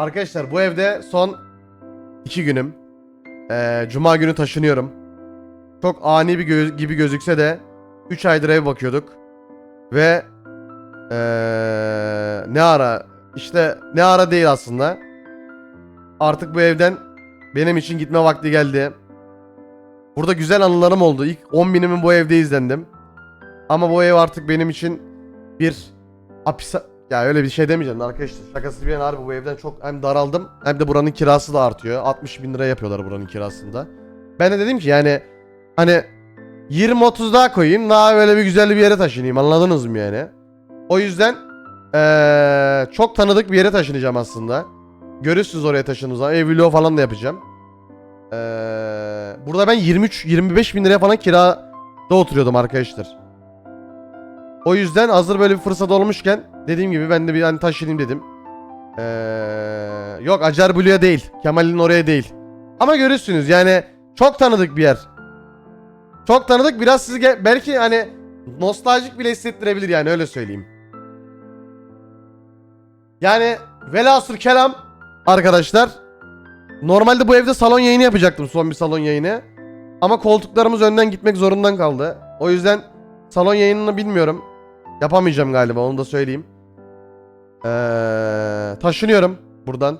Arkadaşlar bu evde son iki günüm. Ee, Cuma günü taşınıyorum. Çok ani bir gö- gibi gözükse de 3 aydır ev bakıyorduk. Ve ee, ne ara işte ne ara değil aslında. Artık bu evden benim için gitme vakti geldi. Burada güzel anılarım oldu. İlk 10 binimi bu evde izlendim. Ama bu ev artık benim için bir hapis... Ya öyle bir şey demeyeceğim arkadaşlar. Şakası bir yana harbi bu evden çok hem daraldım hem de buranın kirası da artıyor. 60 bin lira yapıyorlar buranın kirasında. Ben de dedim ki yani hani 20-30 daha koyayım daha böyle bir güzel bir yere taşınayım anladınız mı yani? O yüzden eee, çok tanıdık bir yere taşınacağım aslında. Görürsünüz oraya taşındığınız zaman. Ev vlogu falan da yapacağım. Eee, burada ben 23-25 bin liraya falan kirada oturuyordum arkadaşlar. O yüzden hazır böyle bir fırsat olmuşken dediğim gibi ben de bir hani taşınayım dedim. Ee, yok Acar Blue'ya değil. Kemal'in oraya değil. Ama görürsünüz yani çok tanıdık bir yer. Çok tanıdık biraz sizi belki hani nostaljik bile hissettirebilir yani öyle söyleyeyim. Yani velhasıl kelam arkadaşlar. Normalde bu evde salon yayını yapacaktım son bir salon yayını. Ama koltuklarımız önden gitmek zorundan kaldı. O yüzden salon yayınını bilmiyorum. Yapamayacağım galiba onu da söyleyeyim. Ee, taşınıyorum buradan.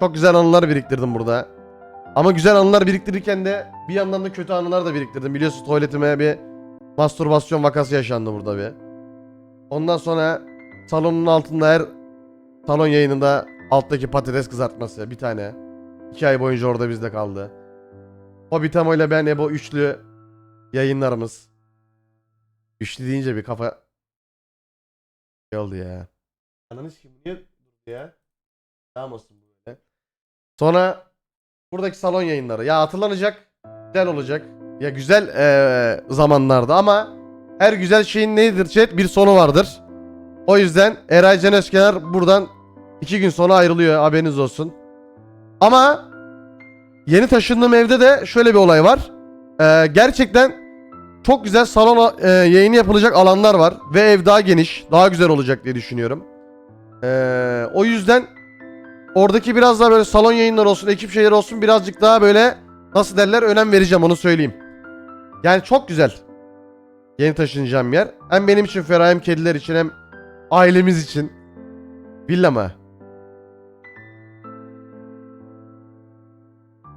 Çok güzel anılar biriktirdim burada. Ama güzel anılar biriktirirken de bir yandan da kötü anılar da biriktirdim. Biliyorsunuz tuvaletime bir mastürbasyon vakası yaşandı burada bir. Ondan sonra salonun altında her salon yayınında alttaki patates kızartması bir tane. iki ay boyunca orada bizde kaldı. Hobbitamo ile ben Ebo üçlü yayınlarımız. Üçlü deyince bir kafa şey oldu ya. Ananı sikeyim niye durdu ya? Tamam olsun böyle. Sonra buradaki salon yayınları. Ya hatırlanacak. Güzel olacak. Ya güzel eee, zamanlarda ama her güzel şeyin nedir chat? Bir sonu vardır. O yüzden Eray Can Özkenar buradan iki gün sonra ayrılıyor. Haberiniz olsun. Ama yeni taşındığım evde de şöyle bir olay var. Eee, gerçekten çok güzel salon e, yayını yapılacak alanlar var ve ev daha geniş, daha güzel olacak diye düşünüyorum. Ee, o yüzden oradaki biraz daha böyle salon yayınları olsun, ekip şeyleri olsun birazcık daha böyle nasıl derler önem vereceğim onu söyleyeyim. Yani çok güzel. Yeni taşınacağım yer. Hem benim için ferah hem kediler için hem ailemiz için. Villa mı?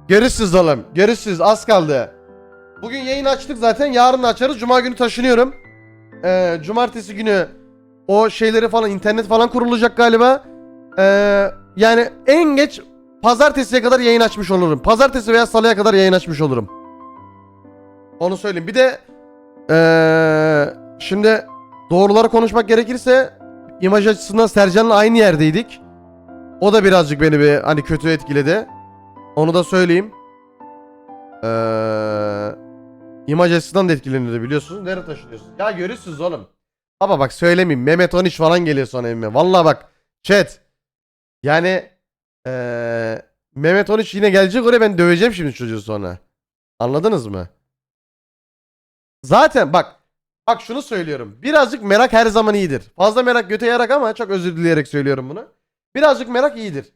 Görüşürüz oğlum. Görüşürüz. Az kaldı. Bugün yayın açtık zaten. Yarın açarız. Cuma günü taşınıyorum. Ee, cumartesi günü o şeyleri falan internet falan kurulacak galiba. Ee, yani en geç pazartesiye kadar yayın açmış olurum. Pazartesi veya salıya kadar yayın açmış olurum. Onu söyleyeyim. Bir de ee, şimdi doğruları konuşmak gerekirse imaj açısından Sercan'la aynı yerdeydik. O da birazcık beni bir hani kötü etkiledi. Onu da söyleyeyim. Eee imaj açısından da etkileniyordu biliyorsunuz. Nereye taşınıyorsunuz? Ya görürsünüz oğlum. Baba bak söylemeyeyim. Mehmet 13 falan geliyor sonra evime. Vallahi bak. Chat. Yani eee Mehmet 13 yine gelecek oraya ben döveceğim şimdi çocuğu sonra. Anladınız mı? Zaten bak. Bak şunu söylüyorum. Birazcık merak her zaman iyidir. Fazla merak göte yarak ama çok özür dileyerek söylüyorum bunu. Birazcık merak iyidir.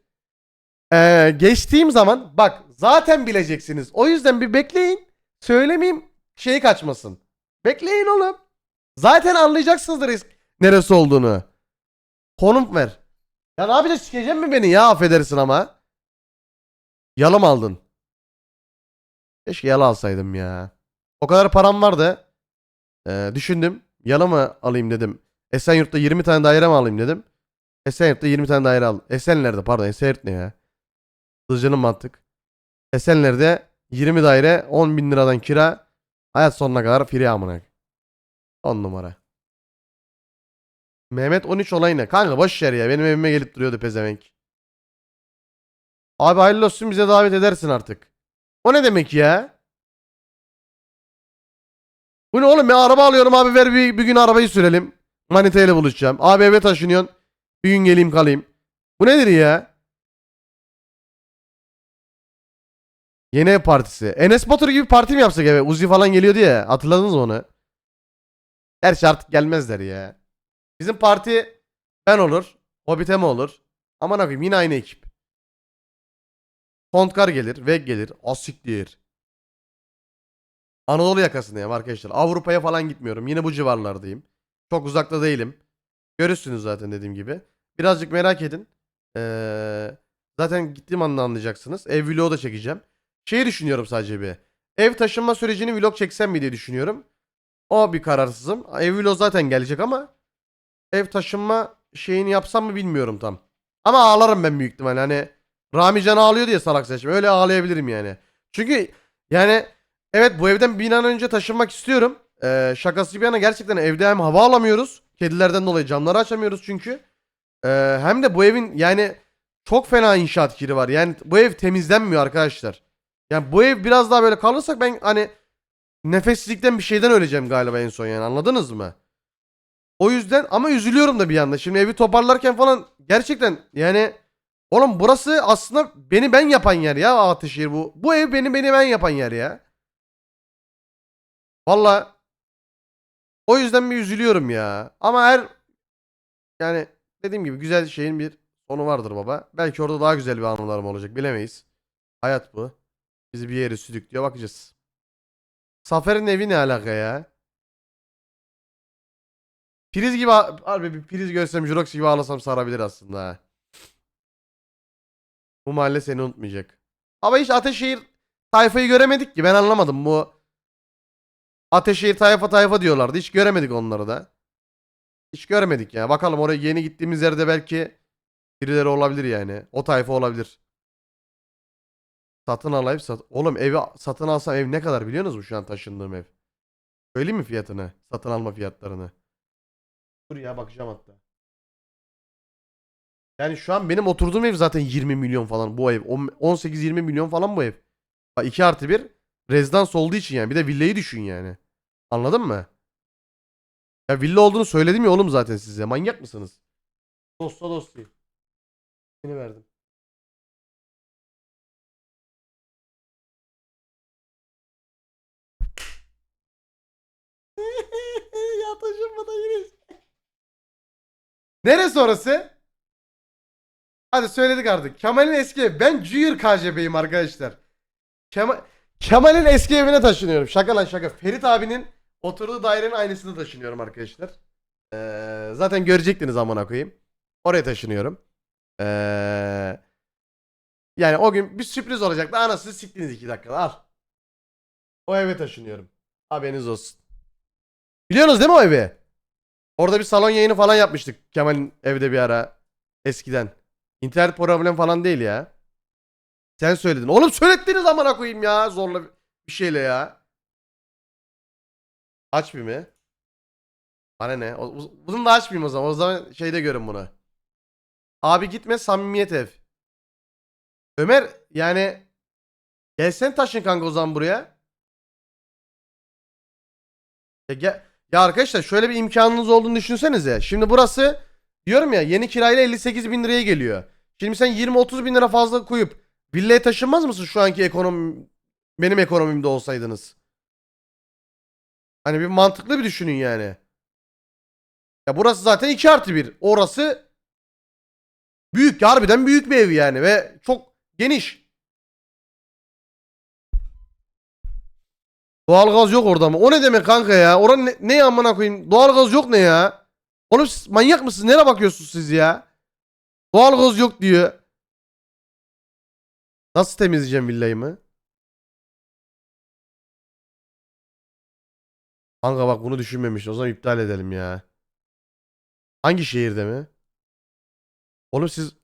Ee, geçtiğim zaman bak zaten bileceksiniz. O yüzden bir bekleyin. Söylemeyeyim şey kaçmasın. Bekleyin oğlum. Zaten anlayacaksınızdır risk neresi olduğunu. Konum ver. Ya ne yapacaksın sikeceksin mi beni ya affedersin ama. Yalı mı aldın? Keşke yalı alsaydım ya. O kadar param vardı. Ee, düşündüm. Yalı mı alayım dedim. Esenyurt'ta 20 tane daire mi alayım dedim. Esenyurt'ta 20 tane daire al. Esenler'de pardon Esenyurt ne ya? Hızlıcanın mantık. Esenler'de 20 daire 10 bin liradan kira. Hayat sonuna kadar free amına. 10 numara. Mehmet 13 olay ne? Kanka boş ver ya. Benim evime gelip duruyordu pezevenk. Abi hayırlı olsun bize davet edersin artık. O ne demek ya? Bu ne oğlum ben araba alıyorum abi ver bir, bir gün arabayı sürelim. Manita ile buluşacağım. Abi eve taşınıyorsun. Bir gün geleyim kalayım. Bu nedir ya? Yeni ev partisi. Enes Batur gibi parti mi yapsak eve? Uzi falan geliyordu ya. Hatırladınız mı onu? Gerçi artık gelmezler ya. Bizim parti ben olur. Hobbit'e mi olur? Aman akıyım yine aynı ekip. Kontkar gelir, Veg gelir, Asiktir. Anadolu yakasındayım arkadaşlar. Avrupa'ya falan gitmiyorum. Yine bu civarlardayım. Çok uzakta değilim. Görürsünüz zaten dediğim gibi. Birazcık merak edin. Ee, zaten gittiğim anda anlayacaksınız. Ev vlogu da çekeceğim. Şeyi düşünüyorum sadece bir. Ev taşınma sürecini vlog çeksem mi diye düşünüyorum. O bir kararsızım. Ev vlog zaten gelecek ama ev taşınma şeyini yapsam mı bilmiyorum tam. Ama ağlarım ben büyük ihtimalle. Hani Rami Can ağlıyor diye salak seçim. Öyle ağlayabilirim yani. Çünkü yani evet bu evden bir an önce taşınmak istiyorum. Ee, şakası bir yana gerçekten evde hem hava alamıyoruz. Kedilerden dolayı camları açamıyoruz çünkü. Ee, hem de bu evin yani çok fena inşaat kiri var. Yani bu ev temizlenmiyor arkadaşlar. Yani bu ev biraz daha böyle kalırsak ben hani nefeslikten bir şeyden öleceğim galiba en son yani anladınız mı? O yüzden ama üzülüyorum da bir yanda. Şimdi evi toparlarken falan gerçekten yani oğlum burası aslında beni ben yapan yer ya Ataşehir bu. Bu ev beni beni ben yapan yer ya. Valla o yüzden bir üzülüyorum ya. Ama her yani dediğim gibi güzel şeyin bir sonu vardır baba. Belki orada daha güzel bir anılarım olacak bilemeyiz. Hayat bu. Bizi bir yere sürüklüyor bakacağız. Zafer'in evi ne alaka ya? Priz gibi harbi bir priz görsem Jurox gibi ağlasam sarabilir aslında. Bu mahalle seni unutmayacak. Ama hiç Ateşehir tayfayı göremedik ki ben anlamadım bu. Ateşehir tayfa tayfa diyorlardı. Hiç göremedik onları da. Hiç görmedik ya. Bakalım oraya yeni gittiğimiz yerde belki birileri olabilir yani. O tayfa olabilir. Satın alayım sat. Oğlum evi satın alsam ev ne kadar biliyor musunuz şu an taşındığım ev? Söyleyeyim mi fiyatını? Satın alma fiyatlarını. Dur ya bakacağım hatta. Yani şu an benim oturduğum ev zaten 20 milyon falan bu ev. 18-20 milyon falan bu ev. 2 artı 1 rezidans olduğu için yani. Bir de villayı düşün yani. Anladın mı? Ya villa olduğunu söyledim ya oğlum zaten size. Manyak mısınız? Dosta dosti. Seni verdim. ya taşınmadan yine. Neresi orası? Hadi söyledik artık. Kemal'in eski evi. Ben Cuyur KCB'yim arkadaşlar. Kemal Kemal'in eski evine taşınıyorum. Şaka lan şaka. Ferit abinin oturduğu dairenin aynısını taşınıyorum arkadaşlar. Ee, zaten görecektiniz amına koyayım. Oraya taşınıyorum. Ee, yani o gün bir sürpriz olacaktı. Anasını siktiniz iki dakikada. Al. O eve taşınıyorum. Haberiniz olsun. Biliyorsunuz değil mi o evi? Orada bir salon yayını falan yapmıştık Kemal'in evde bir ara. Eskiden. İnternet problem falan değil ya. Sen söyledin. Oğlum söylettiniz amına koyayım ya. Zorla bir şeyle ya. Aç bir mi? Bana ne? O- bu- Bunu da açmayayım o zaman. O zaman şeyde görün bunu. Abi gitme samimiyet ev. Ömer yani gelsen taşın kanka o zaman buraya. Ya, gel- ya arkadaşlar şöyle bir imkanınız olduğunu düşünsenize. Şimdi burası diyorum ya yeni kirayla 58 bin liraya geliyor. Şimdi sen 20-30 bin lira fazla koyup villaya taşınmaz mısın şu anki ekonomi benim ekonomimde olsaydınız? Hani bir mantıklı bir düşünün yani. Ya burası zaten 2 artı 1. Orası büyük. Harbiden büyük bir ev yani ve çok geniş. Doğalgaz yok orada mı? O ne demek kanka ya? Oranın ne, ne amına koyayım? Doğalgaz yok ne ya? Oğlum siz manyak mısınız? Nereye bakıyorsunuz siz ya? Doğalgaz yok diyor. Nasıl temizleyeceğim villayı mı? Kanka bak bunu düşünmemiş. O zaman iptal edelim ya. Hangi şehirde mi? Oğlum siz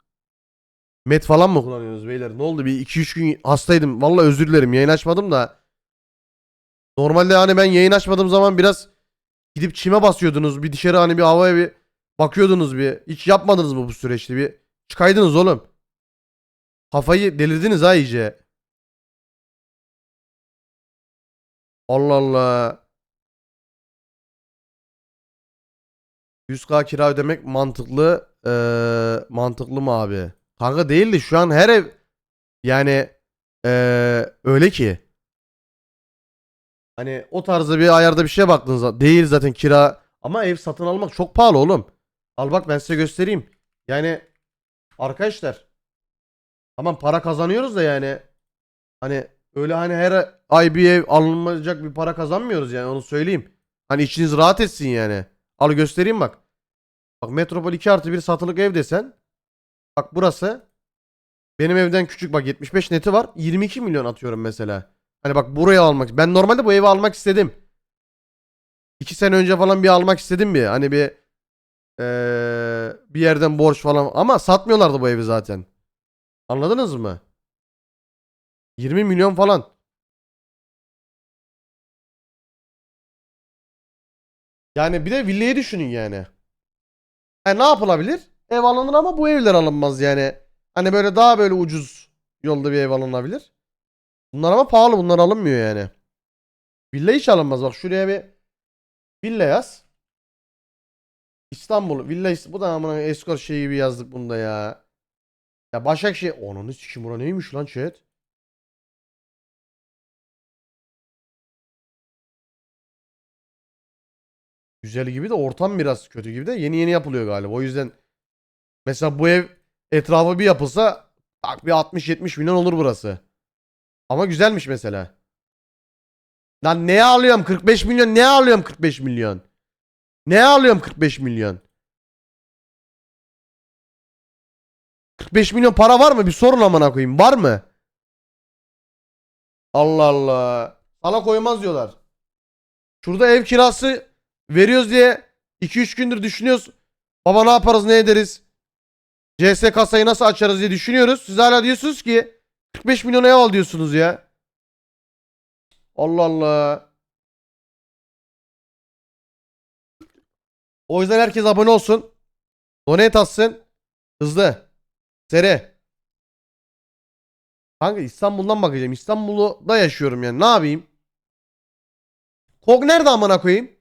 Met falan mı kullanıyorsunuz beyler? Ne oldu? Bir 2-3 gün hastaydım. Vallahi özür dilerim. Yayın açmadım da. Normalde hani ben yayın açmadığım zaman biraz gidip çime basıyordunuz. Bir dışarı hani bir havaya bir bakıyordunuz bir. Hiç yapmadınız mı bu süreçte? Bir çıkaydınız oğlum. Kafayı delirdiniz ha iyice. Allah Allah. 100k kira ödemek mantıklı eee, mantıklı mı abi? Kanka değil de şu an her ev yani eee, öyle ki. Hani o tarzda bir ayarda bir şeye baktığınızda değil zaten kira ama ev satın almak çok pahalı oğlum. Al bak ben size göstereyim. Yani arkadaşlar. Tamam para kazanıyoruz da yani. Hani öyle hani her ay bir ev alınmayacak bir para kazanmıyoruz yani onu söyleyeyim. Hani içiniz rahat etsin yani. Al göstereyim bak. Bak Metropol 2 artı 1 satılık ev desen. Bak burası. Benim evden küçük bak 75 neti var. 22 milyon atıyorum mesela. Hani bak buraya almak. Ben normalde bu evi almak istedim. 2 sene önce falan bir almak istedim bir. Hani bir eee, bir yerden borç falan. Ama satmıyorlardı bu evi zaten. Anladınız mı? 20 milyon falan. Yani bir de villayı düşünün yani. Ha, ne yapılabilir? Ev alınır ama bu evler alınmaz yani. Hani böyle daha böyle ucuz yolda bir ev alınabilir. Bunlar ama pahalı bunlar alınmıyor yani. Villa hiç alınmaz. Bak şuraya bir villa yaz. İstanbul villa bu da amına eskor şeyi gibi yazdık bunda ya. Ya Başakşehir onun sikim bura neymiş lan chat? Güzel gibi de ortam biraz kötü gibi de yeni yeni yapılıyor galiba. O yüzden mesela bu ev etrafı bir yapılsa bir 60-70 milyon olur burası. Ama güzelmiş mesela. Lan neye alıyorum 45 milyon? Neye alıyorum 45 milyon? Neye alıyorum 45 milyon? 45 milyon para var mı? Bir sorun amına koyayım. Var mı? Allah Allah. Sana koymaz diyorlar. Şurada ev kirası veriyoruz diye 2-3 gündür düşünüyoruz. Baba ne yaparız ne ederiz? CS kasayı nasıl açarız diye düşünüyoruz. Siz hala diyorsunuz ki 45 milyon ev al diyorsunuz ya. Allah Allah. O yüzden herkes abone olsun. Donate atsın. Hızlı. Seri. Kanka İstanbul'dan bakacağım. İstanbul'da yaşıyorum yani. Ne yapayım? Kog nerede amına koyayım?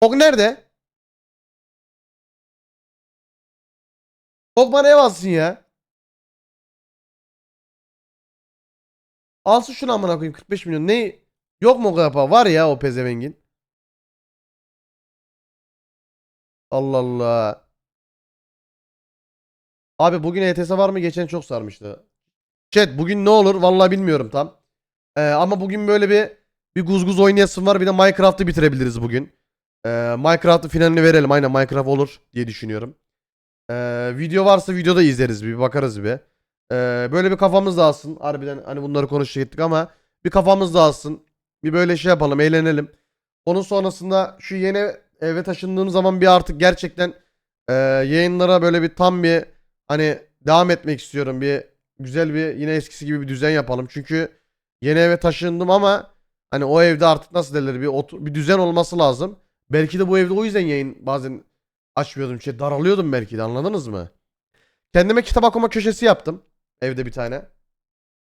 Kog nerede? Kog bana ev alsın ya. Alsın şunu amına koyayım 45 milyon. Ne? Yok mu o kadar para? Var ya o pezevengin. Allah Allah. Abi bugün ETS var mı? Geçen çok sarmıştı. Chat bugün ne olur? Vallahi bilmiyorum tam. Ee, ama bugün böyle bir bir guzguz oynayasım var. Bir de Minecraft'ı bitirebiliriz bugün. Ee, Minecraft'ın finalini verelim. Aynen Minecraft olur diye düşünüyorum. Ee, video varsa videoda izleriz bir bakarız bir. Ee, böyle bir kafamız dağılsın. Harbiden hani bunları konuşacaktık ama bir kafamız dağılsın. Bir böyle şey yapalım, eğlenelim. Onun sonrasında şu yeni eve taşındığım zaman bir artık gerçekten e, yayınlara böyle bir tam bir hani devam etmek istiyorum. Bir güzel bir yine eskisi gibi bir düzen yapalım. Çünkü yeni eve taşındım ama hani o evde artık nasıl derler bir otur- bir düzen olması lazım. Belki de bu evde o yüzden yayın bazen açmıyordum. Şey daralıyordum belki de anladınız mı? Kendime kitap okuma köşesi yaptım. Evde bir tane.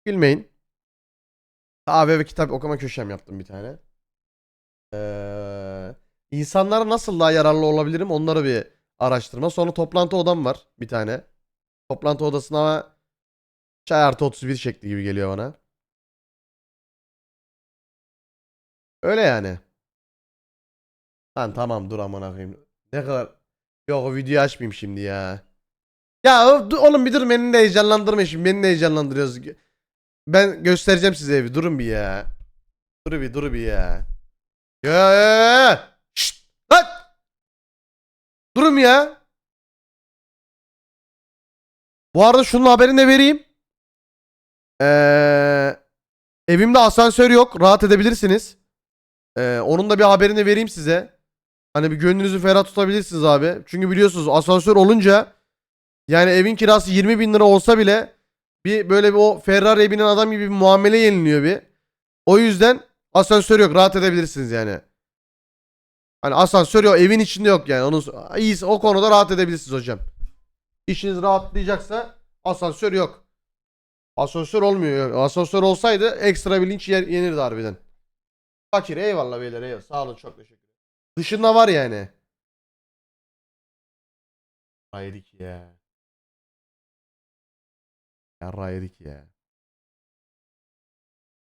Bilmeyin. Kahve ve kitap okuma köşem yaptım bir tane. Ee, insanlara nasıl daha yararlı olabilirim onları bir araştırma. Sonra toplantı odam var bir tane. Toplantı odasına çay artı 31 şekli gibi geliyor bana. Öyle yani. Lan tamam dur aman koyayım. Ne kadar... Yok o videoyu açmayayım şimdi ya. Ya oğlum bir durun beni de heyecanlandırma şimdi. Beni de heyecanlandırıyoruz. Ben göstereceğim size evi. Durun bir ya. Dur bir dur bir. Ya ya ya. ya. Şşt. Lan. Durun ya. Bu arada şunun haberini de vereyim. Ee, evimde asansör yok. Rahat edebilirsiniz. Ee, onun da bir haberini vereyim size. Hani bir gönlünüzü ferah tutabilirsiniz abi. Çünkü biliyorsunuz asansör olunca yani evin kirası 20 bin lira olsa bile bir böyle bir o Ferrari'ye binen adam gibi bir muamele yeniliyor bir. O yüzden asansör yok. Rahat edebilirsiniz yani. Hani asansör yok. Evin içinde yok yani. Onun iyisi o konuda rahat edebilirsiniz hocam. İşiniz rahatlayacaksa asansör yok. Asansör olmuyor. Asansör olsaydı ekstra bir linç yer, yenirdi harbiden. Fakir eyvallah beyler eyvallah. Sağ olun çok teşekkür ederim. Dışında var yani. Hayır ya. Yarra ya.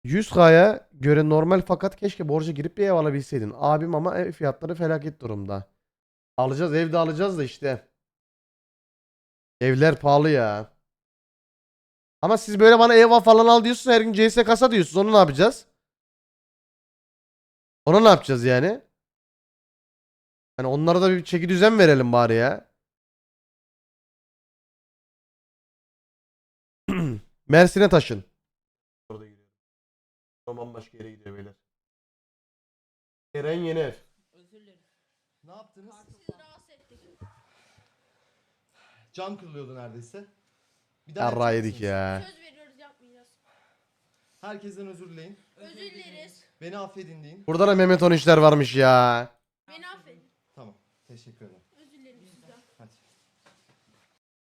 100K'ya göre normal fakat keşke borca girip bir ev alabilseydin. Abim ama ev fiyatları felaket durumda. Alacağız evde alacağız da işte. Evler pahalı ya. Ama siz böyle bana ev falan al diyorsunuz her gün CS kasa diyorsunuz. Onu ne yapacağız? Ona ne yapacağız yani? Hani onlara da bir çeki düzen verelim bari ya. Mersin'e taşın. Orada gidiyor. Bambaşka yere gidiyor beyler. Eren Yener. Ne yaptınız? Sizi rahatsız ettik. Cam kırılıyordu neredeyse. Bir Yarra yapacak yedik ya. Söz veriyoruz yapmayacağız. Herkesten özür dileyin. Özür dileriz. Beni affedin deyin. Burada da Mehmet On işler varmış ya. Beni affedin. Tamam. Teşekkür ederim. Özür dilerim sizden. Hadi.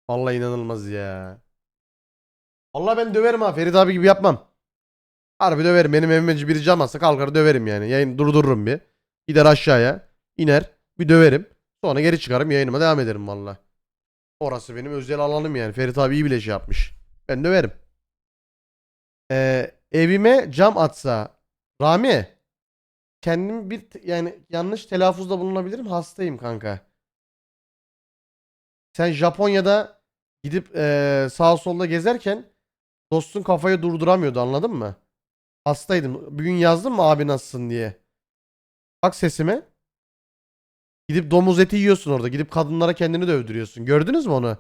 Vallahi inanılmaz ya. Vallahi ben döverim ha. Ferit abi gibi yapmam. Harbi döverim. Benim evime biri cam atsa kalkar döverim yani. Yayın durdururum bir. Gider aşağıya. iner. Bir döverim. Sonra geri çıkarım yayınıma devam ederim valla. Orası benim özel alanım yani. Ferit abi iyi bile şey yapmış. Ben döverim. Ee, evime cam atsa Rami kendim bir yani yanlış telaffuzda bulunabilirim. Hastayım kanka. Sen Japonya'da gidip eee sağ solda gezerken dostun kafayı durduramıyordu anladın mı? Hastaydım. Bir gün yazdım mı abi nasılsın diye. Bak sesime. Gidip domuz eti yiyorsun orada. Gidip kadınlara kendini dövdürüyorsun. Gördünüz mü onu?